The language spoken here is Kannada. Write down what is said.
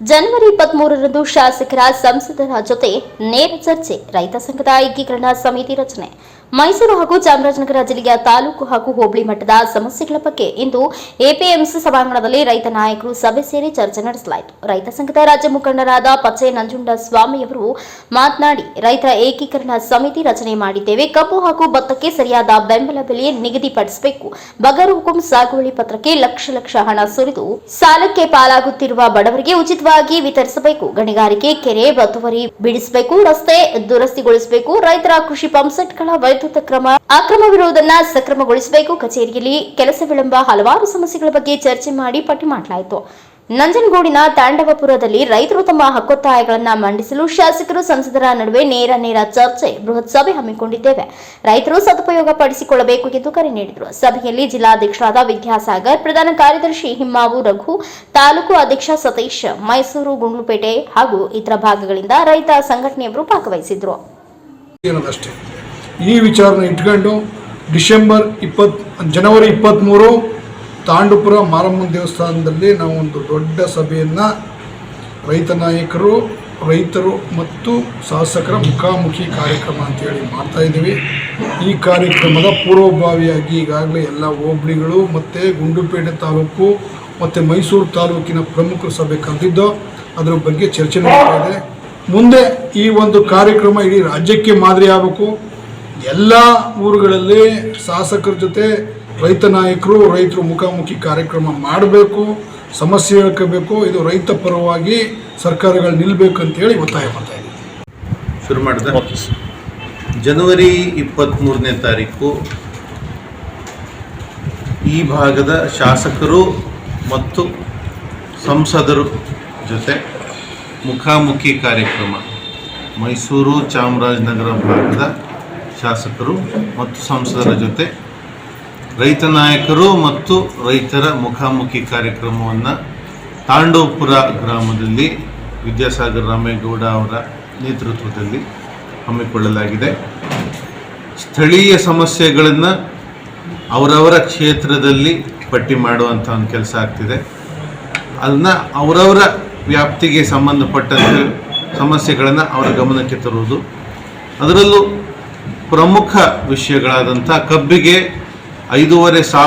ಜನವರಿ ಇಪ್ಪತ್ಮೂರರಂದು ಶಾಸಕರ ಸಂಸದರ ಜೊತೆ ನೇರ ಚರ್ಚೆ, ರೈತ ಸಂಘದ ಏಕೀಕರಣ ಸಮಿತಿ ರಚನೆ. ಮೈಸೂರು ಹಾಗೂ ಚಾಮರಾಜನಗರ ಜಿಲ್ಲೆಯ ತಾಲೂಕು ಹಾಗೂ ಹೋಬಳಿ ಮಟ್ಟದ ಸಮಸ್ಯೆಗಳ ಬಗ್ಗೆ ಇಂದು ಎಪಿಎಂಸಿ ಸಭಾಂಗಣದಲ್ಲಿ ರೈತ ನಾಯಕರು ಸಭೆ ಸೇರಿ ಚರ್ಚೆ ನಡೆಸಲಾಯಿತು. ರೈತ ಸಂಘದ ರಾಜ್ಯ ಮುಖಂಡರಾದ ಪಚ್ಚೆ ನಂಜುಂಡ ಸ್ವಾಮಿಯವರು ಮಾತನಾಡಿ, ರೈತರ ಏಕೀಕರಣ ಸಮಿತಿ ರಚನೆ ಮಾಡಿದ್ದೇವೆ. ಕಬ್ಬು ಹಾಗೂ ಭತ್ತಕ್ಕೆ ಸರಿಯಾದ ಬೆಂಬಲ ಬೆಲೆ ನಿಗದಿಪಡಿಸಬೇಕು. ಬಗರ್ ಹುಕುಂ ಸಾಗುವಳಿ ಪತ್ರಕ್ಕೆ ಲಕ್ಷ ಲಕ್ಷ ಹಣ ಸುರಿದು ಸಾಲಕ್ಕೆ ಪಾಲಾಗುತ್ತಿರುವ ಬಡವರಿಗೆ ಉಚಿತವಾಗಿ ವಿತರಿಸಬೇಕು. ಗಣಿಗಾರಿಕೆ, ಕೆರೆ ಒತ್ತುವರಿ ಬಿಡಿಸಬೇಕು, ರಸ್ತೆ ದುರಸ್ತಿಗೊಳಿಸಬೇಕು, ರೈತರ ಕೃಷಿ ಪಂಪ್ಸೆಟ್ಗಳ ವೈದ್ಯುತ ಕ್ರಮ ಅಕ್ರಮವಿರುವುದನ್ನ ಸಕ್ರಮಗೊಳಿಸಬೇಕು. ಕಚೇರಿಯಲ್ಲಿ ಕೆಲಸ ವಿಳಂಬ, ಹಲವಾರು ಸಮಸ್ಯೆಗಳ ಬಗ್ಗೆ ಚರ್ಚೆ ಮಾಡಿ ಪಟ್ಟಿ ಮಾಡಲಾಯಿತು. ನಂಜನಗೂಡಿನ ತಾಂಡವಪುರದಲ್ಲಿ ರೈತರು ತಮ್ಮ ಹಕ್ಕೊತ್ತಾಯಗಳನ್ನು ಮಂಡಿಸಲು ಶಾಸಕರು ಸಂಸದರ ನಡುವೆ ನೇರ ನೇರ ಚರ್ಚೆ, ಬೃಹತ್ ಸಭೆ ಹಮ್ಮಿಕೊಂಡಿದ್ದೇವೆ. ರೈತರು ಸದುಪಯೋಗ ಪಡಿಸಿಕೊಳ್ಳಬೇಕು ಎಂದು ಕರೆ ನೀಡಿದರು. ಸಭೆಯಲ್ಲಿ ಜಿಲ್ಲಾಧ್ಯಕ್ಷರಾದ ವಿದ್ಯಾಸಾಗರ್, ಪ್ರಧಾನ ಕಾರ್ಯದರ್ಶಿ ಹಿಮ್ಮಾವು ರಘು, ತಾಲೂಕು ಅಧ್ಯಕ್ಷ ಸತೀಶ್, ಮೈಸೂರು ಗುಂಡ್ಲುಪೇಟೆ ಹಾಗೂ ಇತರ ಭಾಗಗಳಿಂದ ರೈತ ಸಂಘಟನೆಯವರು ಭಾಗವಹಿಸಿದ್ರು. ಈ ವಿಚಾರನ ಇಟ್ಕೊಂಡು ಡಿಸೆಂಬರ್ ಜನವರಿ ಇಪ್ಪತ್ತ್ಮೂರು ತಾಂಡುಪುರ ಮಾರಮ್ಮನ ದೇವಸ್ಥಾನದಲ್ಲಿ ನಾವು ಒಂದು ದೊಡ್ಡ ಸಭೆಯನ್ನು ರೈತ ನಾಯಕರು, ರೈತರು ಮತ್ತು ಶಾಸಕರ ಮುಖಾಮುಖಿ ಕಾರ್ಯಕ್ರಮ ಅಂತೇಳಿ ಮಾಡ್ತಾ ಇದ್ದೀವಿ. ಈ ಕಾರ್ಯಕ್ರಮದ ಪೂರ್ವಭಾವಿಯಾಗಿ ಈಗಾಗಲೇ ಎಲ್ಲ ಹೋಬಳಿಗಳು ಮತ್ತು ಗುಂಡುಪೇಟೆ ತಾಲೂಕು ಮತ್ತು ಮೈಸೂರು ತಾಲೂಕಿನ ಪ್ರಮುಖ ಸಭೆ ಕರೆದಿದ್ದು ಅದರ ಬಗ್ಗೆ ಚರ್ಚೆ ನಡೀತಾ ಇದೆ ಮುಂದೆ ಈ ಒಂದು ಕಾರ್ಯಕ್ರಮ ಇಡೀ ರಾಜ್ಯಕ್ಕೆ ಮಾದರಿ ಆಗಬೇಕು. ಎಲ್ಲ ಊರುಗಳಲ್ಲಿ ಶಾಸಕರ ಜೊತೆ ರೈತ ನಾಯಕರು ರೈತರು ಮುಖಾಮುಖಿ ಕಾರ್ಯಕ್ರಮ ಮಾಡಬೇಕು ಸಮಸ್ಯೆ ಹೇಳ್ಕೋಬೇಕು ಇದು ರೈತ ಪರವಾಗಿ ಸರ್ಕಾರಗಳು ನಿಲ್ಲಬೇಕು ಅಂತೇಳಿ ಒತ್ತಾಯ ಮಾಡ್ತಾ ಇದ್ದೀವಿ. ಶುರು ಮಾಡಿದ. ಜನವರಿ ಇಪ್ಪತ್ತ್ಮೂರನೇ ತಾರೀಕು ಈ ಭಾಗದ ಶಾಸಕರು ಮತ್ತು ಸಂಸದರು ಜೊತೆ ಮುಖಾಮುಖಿ ಕಾರ್ಯಕ್ರಮ. ಮೈಸೂರು ಚಾಮರಾಜನಗರ ಭಾಗದ ಶಾಸಕರು ಮತ್ತು ಸಂಸದರ ಜೊತೆ ರೈತ ನಾಯಕರು ಮತ್ತು ರೈತರ ಮುಖಾಮುಖಿ ಕಾರ್ಯಕ್ರಮವನ್ನು ತಾಂಡೋಪುರ ಗ್ರಾಮದಲ್ಲಿ ವಿದ್ಯಾಸಾಗರ್ ರಾಮೇಗೌಡ ಅವರ ನೇತೃತ್ವದಲ್ಲಿ ಹಮ್ಮಿಕೊಳ್ಳಲಾಗಿದೆ. ಸ್ಥಳೀಯ ಸಮಸ್ಯೆಗಳನ್ನು ಅವರವರ ಕ್ಷೇತ್ರದಲ್ಲಿ ಪಟ್ಟಿ ಮಾಡುವಂಥ ಒಂದು ಕೆಲಸ ಆಗ್ತಿದೆ. ಅದನ್ನ ಅವರವರ ವ್ಯಾಪ್ತಿಗೆ ಸಂಬಂಧಪಟ್ಟಂತೆ ಸಮಸ್ಯೆಗಳನ್ನು ಅವರ ಗಮನಕ್ಕೆ ತರುವುದು. ಅದರಲ್ಲೂ ಪ್ರಮುಖ ವಿಷಯಗಳಾದಂಥ ಕಬ್ಬಿಗೆ ಐದೂವರೆ ಸಾವಿರ